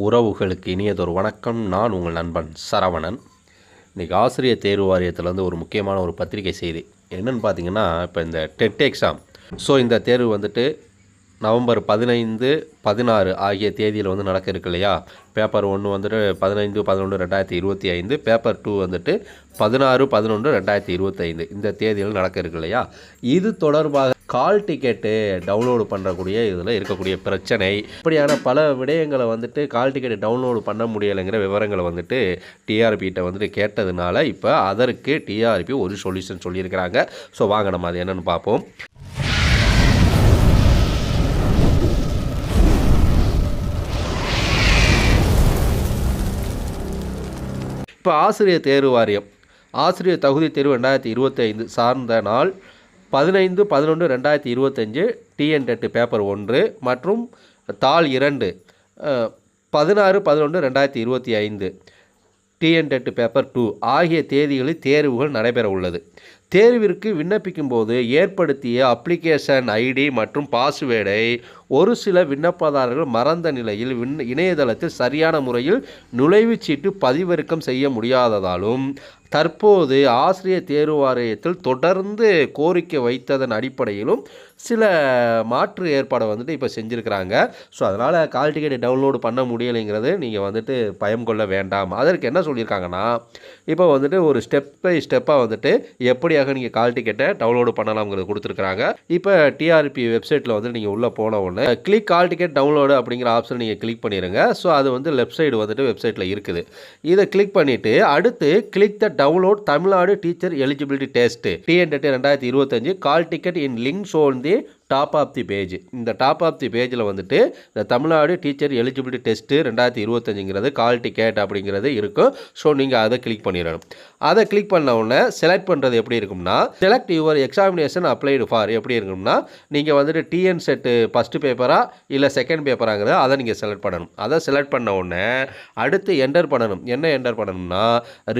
உறவுகளுக்கு இனியதொரு வணக்கம். நான் உங்கள் நண்பன் சரவணன். இன்றைக்கி ஆசிரியர் தேர்வு வாரியத்திலேருந்து ஒரு முக்கியமான ஒரு பத்திரிகை செய்தி. என்னென்னு பார்த்தீங்கன்னா இப்போ இந்த டெட் எக்ஸாம். ஸோ இந்த தேர்வு வந்துட்டு நவம்பர் பதினைந்து பதினாறு ஆகிய தேதியில் வந்து நடக்க இருக்கு இல்லையா? பேப்பர் ஒன்று வந்துட்டு பதினைந்து பதினொன்று ரெண்டாயிரத்தி இருபத்தி ஐந்து. பேப்பர் டூ வந்துட்டு பதினாறு பதினொன்று ரெண்டாயிரத்தி இருபத்தைந்து இந்த தேதியில் நடக்க இருக்கு இல்லையா? இது தொடர்பாக கால் டிக்கெட்டு டவுன்லோடு பண்ணுறக்கூடிய இதில் இருக்கக்கூடிய பிரச்சனை. இப்படியான பல விடயங்களை வந்துட்டு கால் டிக்கெட்டு டவுன்லோடு பண்ண முடியலைங்கிற விவரங்களை வந்துட்டு டிஆர்பிகிட்ட வந்துட்டு கேட்டதுனால இப்போ அதற்கு டிஆர்பி ஒரு சொல்யூஷன் சொல்லியிருக்கிறாங்க. ஸோ வாங்க நம்ம அது என்னென்னு பார்ப்போம். இப்போ ஆசிரியர் தேர்வு வாரியம் ஆசிரியர் தகுதி தேர்வு ரெண்டாயிரத்தி இருபத்தைந்து சார்ந்த நாள் பதினைந்து பதினொன்று ரெண்டாயிரத்தி இருபத்தஞ்சு டிஎன் டெட்டு பேப்பர் ஒன்று மற்றும் தாள் இரண்டு பதினாறு பதினொன்று ரெண்டாயிரத்தி இருபத்தி ஐந்து டிஎன் பேப்பர் டூ ஆகிய தேதிகளில் தேர்வுகள் நடைபெற உள்ளது. தேர்விற்கு விண்ணப்பிக்கும் போது ஏற்படுத்திய அப்ளிகேஷன் ஐடி மற்றும் பாஸ்வேர்டை ஒரு சில விண்ணப்பதாரர்கள் மறந்த நிலையில் விண் இணையதளத்தில் சரியான முறையில் நுழைவுச்சீட்டு பதிவிறக்கம் செய்ய முடியாததாலும் தற்போது ஆசிரியர் தேர்வு வாரியத்தில் தொடர்ந்து கோரிக்கை வைத்ததன் அடிப்படையிலும் சில மாற்று ஏற்பாடை வந்துட்டு இப்போ செஞ்சுருக்கிறாங்க. ஸோ அதனால் கால் டிக்கெட்டை டவுன்லோடு பண்ண முடியலைங்கிறது நீங்கள் வந்துட்டு பயம் கொள்ள வேண்டாம். அதற்கு என்ன சொல்லியிருக்காங்கன்னா இப்போ வந்துட்டு ஒரு ஸ்டெப் பை ஸ்டெப்பாக வந்துட்டு ஃப்ரீயாக நீங்கள் கால் டிக்கெட்டை டவுன்லோடு பண்ணலாம்ங்கிறது கொடுத்துருக்காங்க இப்போ டிஆர்பி வெப்சைட்டில் வந்து நீங்கள் உள்ளே போன உடனே கிளிக் கால் டிக்கெட் டவுன்லோடு அப்படிங்கிற ஆப்ஷன் நீங்கள் கிளிக் பண்ணிடுங்க ஸோ அது வந்து லெஃப்ட் சைடு வந்துட்டு வெப்சைட்டில் இருக்குது. இதை கிளிக் பண்ணிவிட்டு அடுத்து click the download Tamil Nadu teacher eligibility test TNTET ரெண்டாயிரத்தி இருபத்தஞ்சு call ticket in link shown the top of the page இந்த டாப் ஆஃப் தி பேஜில் வந்துட்டு இந்த தமிழ்நாடு டீச்சர் எலிஜிபிலிட்டி டெஸ்ட்டு ரெண்டாயிரத்தி இருபத்தஞ்சுங்கிறது கால் டிக்கெட் அப்படிங்கிறது இருக்கும். ஸோ நீங்கள் அதை கிளிக் பண்ணிடணும். அதை கிளிக் பண்ண உடனே செலக்ட் பண்ணுறது எப்படி இருக்கும்னா select your examination applied for எப்படி இருக்கும்னா நீங்கள் வந்துட்டு டிஎன் செட்டு ஃபஸ்ட்டு பேப்பரா இல்லை செகண்ட் பேப்பராங்கிறத அதை நீங்கள் செலக்ட் பண்ணணும். அதை செலக்ட் பண்ண உடனே அடுத்து என்டர் பண்ணணும். என்ன என்டர் பண்ணணும்னா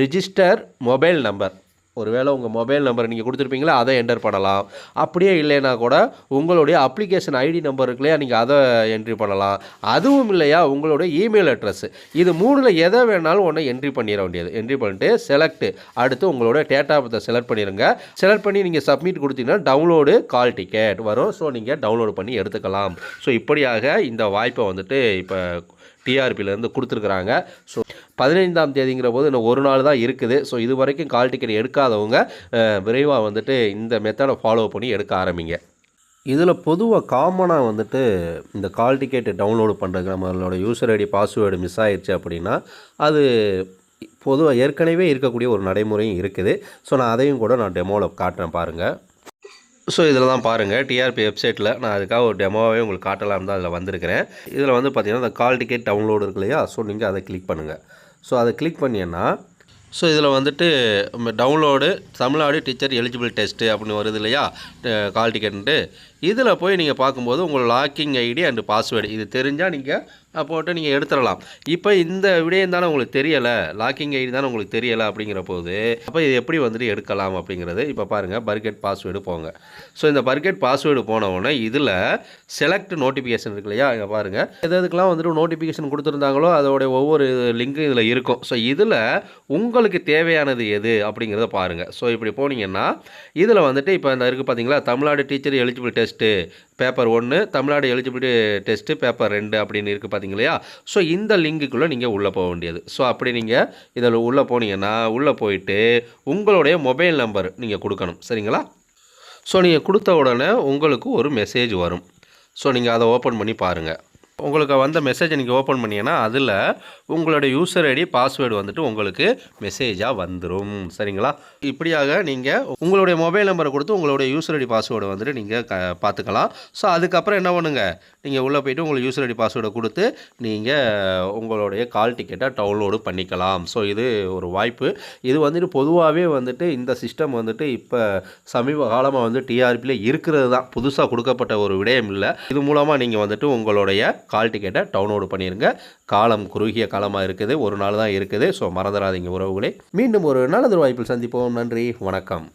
ரிஜிஸ்டர் மொபைல் நம்பர் ஒருவேளை உங்கள் மொபைல் நம்பர் நீங்கள் கொடுத்துருப்பீங்களா அதை என்டர் பண்ணலாம். அப்படியே இல்லைன்னா கூட உங்களுடைய அப்ளிகேஷன் ஐடி நம்பர் இருக்கு இல்லையா நீங்கள் அதை என்ட்ரி பண்ணலாம். அதுவும் இல்லையா உங்களுடைய இமெயில் அட்ரஸ் இது மூணில் எதை வேணாலும் ஒன்று என்ட்ரி பண்ணிட வேண்டியது. என்ட்ரி பண்ணிட்டு செலக்ட் அடுத்து உங்களோட டேட்டா பத்தை செலக்ட் பண்ணிடுங்க. செலக்ட் பண்ணி நீங்கள் சப்மிட் கொடுத்தீங்கன்னா டவுன்லோடு கால் டிக்கெட் வரும். ஸோ நீங்கள் டவுன்லோடு பண்ணி எடுத்துக்கலாம். ஸோ இப்படியாக இந்த வாய்ப்பை வந்துட்டு இப்போ டிஆர்பியிலேருந்து கொடுத்துருக்குறாங்க. ஸோ பதினைந்தாம் தேதிங்கிற போது இன்னும் ஒரு நாள் தான் இருக்குது. ஸோ இது வரைக்கும் கால் டிக்கெட் எடுக்காதவங்க விரைவாக வந்துட்டு இந்த மெத்தடை ஃபாலோ பண்ணி எடுக்க ஆரம்பிங்க. இதில் பொதுவாக காமனாக வந்துட்டு இந்த கால் டிக்கெட் டவுன்லோடு பண்ணுறதுக்கு நம்மளோட யூசர் ஐடி பாஸ்வேர்டு மிஸ் ஆயிடுச்சு அப்படின்னா அது பொதுவாக ஏற்கனவே இருக்கக்கூடிய ஒரு நடைமுறையும் இருக்குது. ஸோ நான் அதையும் கூட நான் டெமோவில் காட்டுறேன் பாருங்கள் ஸோ இதில் தான் பாருங்கள் டிஆர்பி வெப்சைட்டில் நான் அதுக்காக ஒரு டெமோவே உங்களுக்கு காட்டலாம் தான் அதில் வந்திருக்கிறேன். இதில் வந்து பார்த்திங்கன்னா இந்த கால் டிக்கெட் டவுன்லோடு இருக்கு இல்லையா? ஸோ நீங்கள் அதை கிளிக் பண்ணுங்கள் ஸோ அதை கிளிக் பண்ணீங்கன்னா ஸோ இதில் வந்துட்டு download Tamil Nadu teacher eligible test அப்படின்னு வருது இல்லையா? கால் டிக்கெட்டுன்ட்டு இதில் போய் நீங்கள் பார்க்கும்போது உங்கள் லாக்கிங் ஐடி அண்டு பாஸ்வேர்டு இது தெரிஞ்சால் நீங்கள் போட்டு நீங்கள் எடுத்துடலாம். இப்போ இந்த விடயம் தானே உங்களுக்கு தெரியலை லாக்கிங் ஐடி தானே உங்களுக்கு தெரியலை அப்படிங்கிற போது அப்போ இது எப்படி வந்துட்டு எடுக்கலாம் அப்படிங்கிறது இப்போ பாருங்கள் பர்கெட் பாஸ்வேர்டு போங்க. ஸோ இந்த பர்கெட் பாஸ்வேர்டு போன உடனே இதில் செலக்ட் நோட்டிஃபிகேஷன் இருக்கு இல்லையா? இங்கே பாருங்கள் எது எதுக்கெலாம் வந்துட்டு நோட்டிஃபிகேஷன் கொடுத்துருந்தாங்களோ அதோடைய ஒவ்வொரு லிங்க்கும் இதில் இருக்கும். ஸோ இதில் உங்களுக்கு தேவையானது எது அப்படிங்கிறத பாருங்கள் ஸோ இப்படி போனீங்கன்னா இதில் வந்துட்டு இப்போ இந்த இருக்குது பார்த்தீங்களா Tamil Nadu teacher eligible test test. Paper ஒன்று தமிழ்நாடு எலிஜிபிலிட்டி டெஸ்ட்டு பேப்பர் ரெண்டு அப்படின்னு இருக்குது பார்த்தீங்க இல்லையா ஸோ இந்த லிங்குக்குள்ளே நீங்கள் உள்ளே போக வேண்டியது. ஸோ அப்படி நீங்கள் இதில் உள்ளே போனீங்கன்னா உள்ளே போயிட்டு உங்களுடைய மொபைல் நம்பர் நீங்கள் கொடுக்கணும். சரிங்களா? ஸோ நீங்கள் கொடுத்த உடனே உங்களுக்கு ஒரு மெசேஜ் வரும். ஸோ நீங்கள் அதை ஓப்பன் பண்ணி பாருங்கள் உங்களுக்கு வந்த மெசேஜை நீங்கள் ஓப்பன் பண்ணீங்கன்னா அதில் உங்களோட யூசர் ஐடி பாஸ்வேர்டு வந்துட்டு உங்களுக்கு மெசேஜாக வந்துடும் சரிங்களா? இப்படியாக நீங்கள் உங்களுடைய மொபைல் நம்பரை கொடுத்து உங்களுடைய யூசர் ஐடி பாஸ்வேர்டை வந்துட்டு நீங்கள் க பார்த்துக்கலாம் ஸோ அதுக்கப்புறம் என்ன பண்ணுங்கள் நீங்கள் உள்ளே போயிட்டு உங்களுக்கு யூசர் ஐடி பாஸ்வேர்டை கொடுத்து நீங்கள் உங்களுடைய கால் டிக்கெட்டை டவுன்லோடு பண்ணிக்கலாம். ஸோ இது ஒரு வாய்ப்பு. இது வந்துட்டு பொதுவாகவே வந்துட்டு இந்த சிஸ்டம் வந்துட்டு இப்போ சமீப காலமாக வந்து டிஆர்பியில் இருக்கிறது தான். புதுசாக கொடுக்கப்பட்ட ஒரு விடயம் இல்லை. இது மூலமாக நீங்கள் வந்துட்டு உங்களுடைய கால் டிக்கெட்டை டவுன்லோடு பண்ணிடுங்க காலம் குறுகிய காலமாக இருக்குது. ஒரு நாள் தான் இருக்குது. ஸோ மறந்துடாதீங்க உறவுகளே. மீண்டும் ஒரு நல்லதொரு வாய்ப்பில் சந்திப்போம். நன்றி. வணக்கம்.